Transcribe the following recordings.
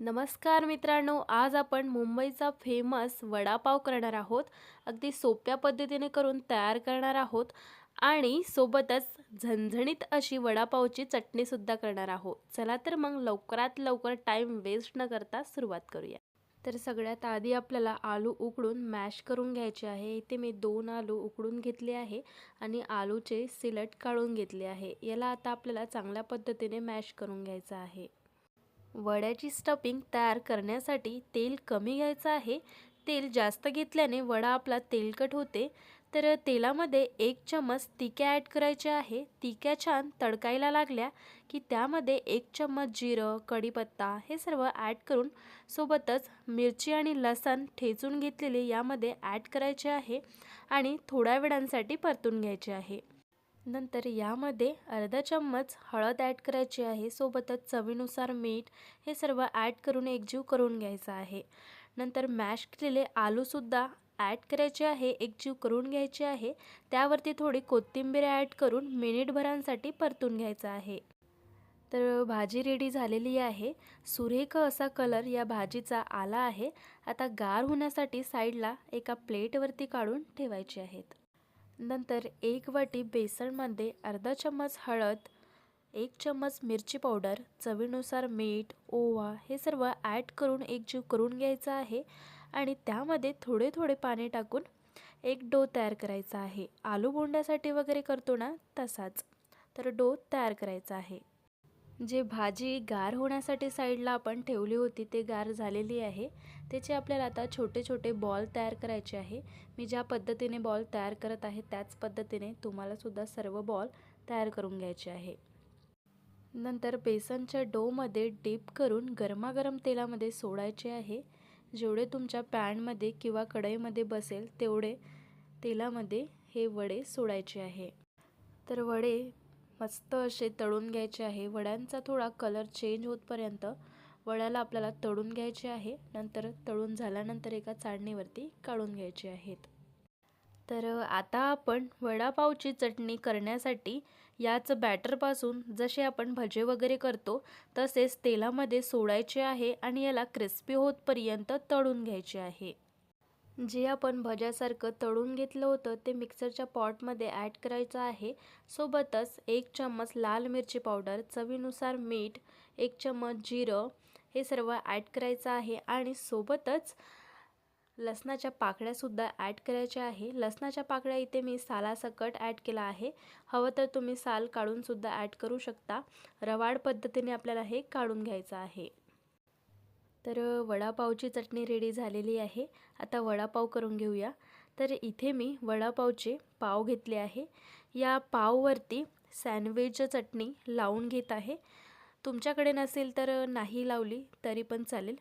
नमस्कार मित्रांनो आज आपण मुंबईचा फेमस वडापाव करणार आहोत. अगदी सोप्या पद्धतीने करून तयार करणार आहोत आणि सोबतच झणझणीत अशी वडापावची चटणीसुद्धा करणार आहोत. चला तर मग लवकरात लवकर टाईम वेस्ट न करता सुरुवात करूया. तर सगळ्यात आधी आपल्याला आलू उकडून मॅश करून घ्यायचे आहे. इथे मी दोन आलू उकडून घेतले आहे आणि आलूचे सिलट काढून घेतले आहे. याला आता आपल्याला चांगल्या पद्धतीने मॅश करून घ्यायचं आहे. वड्याची स्टफिंग तयार करण्यासाठी तेल कमी घ्यायचं आहे. तेल जास्त घेतल्याने वडा आपला तेलकट होते. तर तेलामध्ये एक चम्मच तिक्या ॲड करायचे आहे. तिक्या छान तडकायला लागल्या की त्यामध्ये एक चम्मच जिरं कढीपत्ता हे सर्व ॲड करून सोबतच मिरची आणि लसण ठेचून घेतलेले यामध्ये ॲड करायचे आहे आणि थोड्या वेळांसाठी परतून घ्यायचे आहे. नंतर यामध्ये अर्धा चम्मच हळद ॲड करायची आहे. सोबतच चवीनुसार मीठ हे सर्व ॲड करून एकजीव करून घ्यायचं आहे. नंतर मॅश केलेले आलूसुद्धा ॲड करायचे आहे. एकजीव करून घ्यायचे आहे. त्यावरती थोडी कोथिंबीर ॲड करून मिनिटभरांसाठी परतून घ्यायचं आहे. तर भाजी रेडी झालेली आहे. सुरेख असा कलर या भाजीचा आला आहे. आता गार होण्यासाठी साईडला एका प्लेटवरती काढून ठेवायचे आहेत. नंतर एक वाटी बेसनमध्ये अर्धा चम्मच हळद एक चम्मच मिरची पावडर चवीनुसार मीठ ओवा हे सर्व ॲड करून एकजीव करून घ्यायचं आहे आणि त्यामध्ये थोडे थोडे पाणी टाकून एक डो तयार करायचा आहे. आलू बोंड्यासाठी वगैरे करतो ना तसाच. तर डो तयार करायचा आहे. जे भाजी गार होण्यासाठी साईडला आपण ठेवली होती ते गार झालेली आहे. त्याचे आपल्याला आता छोटे छोटे बॉल तयार करायचे आहे. मी ज्या पद्धतीने बॉल तयार करत आहे त्याच पद्धतीने तुम्हालासुद्धा सर्व बॉल तयार करून घ्यायचे आहे. नंतर बेसनच्या डोमध्ये डीप करून गरमागरम तेलामध्ये सोडायचे आहे. जेवढे तुमच्या पॅनमध्ये किंवा कढईमध्ये बसेल तेवढे तेलामध्ये हे वडे सोडायचे आहे. तर वडे मस्त असे तळून घ्यायचे आहे. वड्यांचा थोडा कलर चेंज होतपर्यंत वड्याला आपल्याला तळून घ्यायचे आहे. नंतर तळून झाल्यानंतर एका चाळणीवरती काढून घ्यायचे आहेत. तर आता आपण वडापावची चटणी करण्यासाठी याच बॅटरपासून जसे आपण भजे वगैरे करतो तसेच तेलामध्ये सोडायचे आहे आणि याला क्रिस्पी होतपर्यंत तळून घ्यायचे आहे. जे आपण भज्यासारखं तळून घेतलं होतं ते मिक्सरच्या पॉटमध्ये ॲड करायचं आहे. सोबतच एक चम्मच लाल मिरची पावडर चवीनुसार मीठ एक चम्मच जिरं हे सर्व ॲड करायचं आहे. आणि सोबतच लसणाच्या पाकळ्यासुद्धा ॲड करायच्या आहे. लसणाच्या पाकळ्या इथे मी सालासकट ॲड केला आहे. हवं तर तुम्ही साल काढूनसुद्धा ॲड करू शकता. रवाड पद्धतीने आपल्याला हे काढून घ्यायचं आहे. तर वडापावची चटणी रेडी झालेली आहे. आता वडापाव करून घेऊया. तर इथे मी वडापावचे पाव घेतले आहे. या पाववरती सँडविच चटणी लावून घेत आहे. तुमच्याकडे नसेल तर नाही लावली तरी पण चालेल.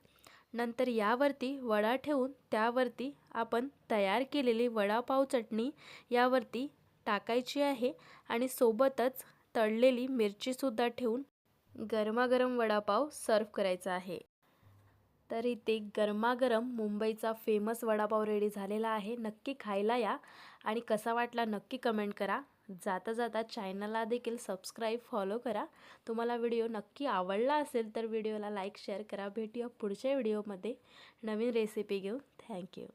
नंतर यावरती वडा ठेवून त्यावरती आपण तयार केलेली वडापाव चटणी यावरती टाकायची आहे आणि सोबतच तळलेली मिरचीसुद्धा ठेवून गरमागरम वडापाव सर्व करायचा आहे. तर इथे गरमागरम मुंबईचा फेमस वडापाव रेडी झालेला आहे. नक्की खायला या. आणि कसा वाटला नक्की कमेंट करा. जाता जाता चॅनलला देखील सबस्क्राईब फॉलो करा. तुम्हाला व्हिडिओ नक्की आवडला असेल तर व्हिडिओला लाईक शेअर करा. भेटूया पुढच्या व्हिडिओमध्ये नवीन रेसिपी घेऊन. थँक्यू